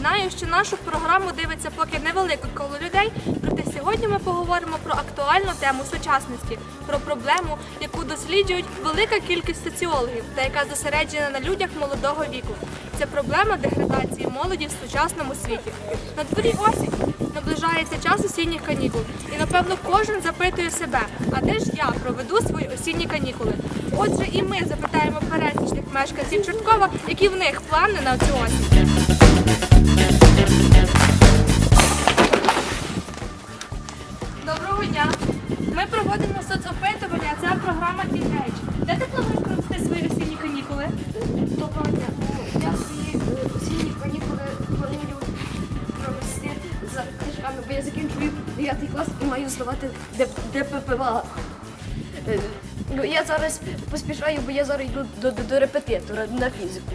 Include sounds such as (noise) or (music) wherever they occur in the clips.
Знаю, що нашу програму дивиться поки невелике коло людей, проте сьогодні ми поговоримо про актуальну тему сучасності, про проблему, яку досліджують велика кількість соціологів та яка зосереджена на людях молодого віку. Це проблема деградації молоді в сучасному світі. На дворі осінь наближається час осінніх канікул, і напевно кожен запитує себе, а де ж я проведу свої осінні канікули? Отже, і ми запитаємо пересічних мешканців Чорткова, які в них плани на цю осінь. 9 клас і маю здавати ДППВА. Е, Ну, я зараз поспішаю, бо я зараз йду до, до, до репетитора на фізику.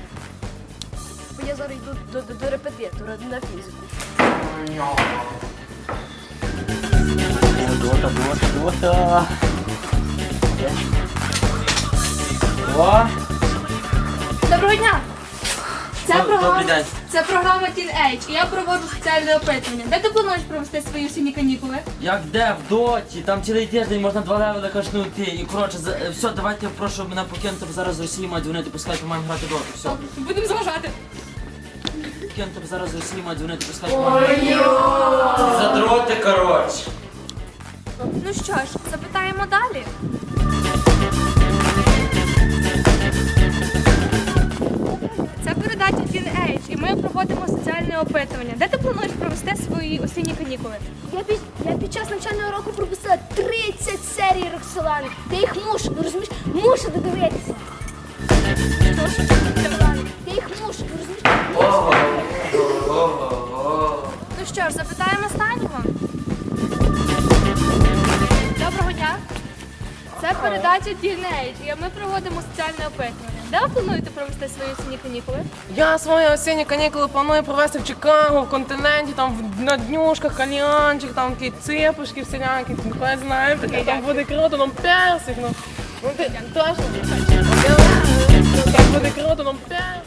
Бо я зараз йду до, до, до репетитора на фізику. Дота, дота, дота. Доброго дня! Це Добрий програма, день. це програма Teenage, і я проводжу соціальне опитування. Де ти плануєш провести свої осінні канікули? як де в доті, там цілий тиждень можна два левели кашнути. І коротше, за- е, все, давайте прошу мене покинути, бо зараз з Росії мають дзвонити, пускай ми маємо грати доту. Все. Будемо заважати. Покинути, бо зараз з Росії мають дзвонити, пускай ми маємо грати. Задроти, коротше. Ну що ж, запитаємо далі. Проводимо опитування. Де ти плануєш провести свої осінні канікули? Я під, я під час навчального року пропустила 30 серій Роксолани. Я їх мушу, ну розумієш, мушу додивитися. Я їх мушу, ну розумієш. Ну що ж, запитаємо останнього. Доброго дня. Це передача і ми проводимо соціальне опитування. Де ви плануєте провести свої осінні канікули? Я свої осінні канікули планую провести в Чикаго, в континенті, там в- на днюшках, кальянчик, там такі цепушки всілякі, ну хай знає, таке там буде круто, нам персик, ну. Ну ти точно. Там буде круто, нам персик.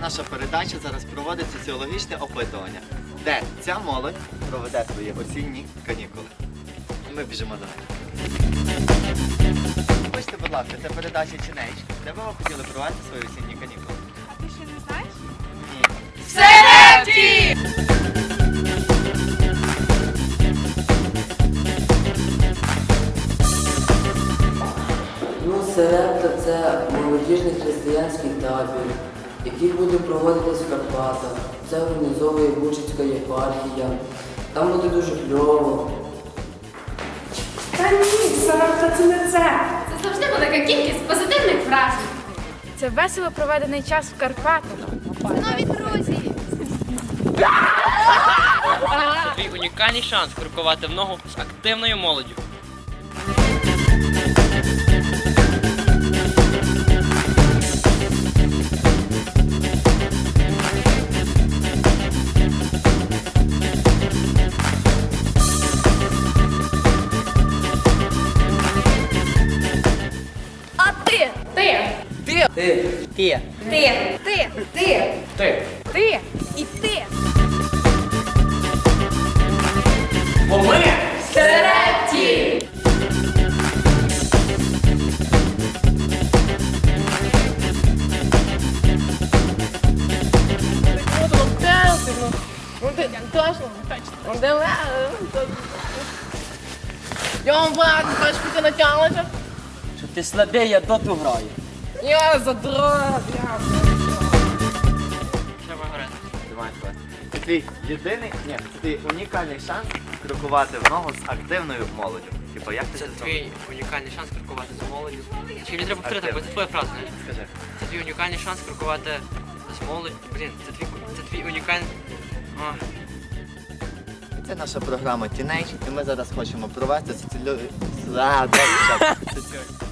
Наша передача зараз проводить соціологічне опитування, де ця молодь проведе свої осінні канікули. Ми біжимо до неї. Вибачте, будь ласка, це передача Teenage. Де би ви хотіли провести свої осінні канікули? А ти ще не знаєш? Ні. Ну, Серепта це молодіжний християнський табір, який буде проводитись в Карпатах. Це організовує Бучицька єпархія. Там буде дуже кльово. Та ні, Сарата, це не це. Це завжди велика кількість позитивних вражень. Це весело проведений час в Карпатах. Нові друзі. Твій унікальний шанс крокувати в ногу з активною молоддю. Ти! Ти. Ти. Ти. Ти. Ти і ти. Бо ми Треті. Буде круто, нам персик, ну. Ну ти точно. Ну ти Я вам брат, хочеш піти на тялечок? що ти слабий, я доту граю. Я задрот, я. Це твій єдиний, ні, це твій унікальний шанс крокувати в ногу з активною молоддю. Типу, як ти Це це твій унікальний шанс крокувати з молоддю. Чи мені треба повторити, бо це твоя фраза, не? Скажи. Це твій унікальний шанс крокувати з молоддю. Блін, це твій, це твій унікальний... А, Це наша програма Teenage, і ми зараз хочемо провести соціалю... (laughs)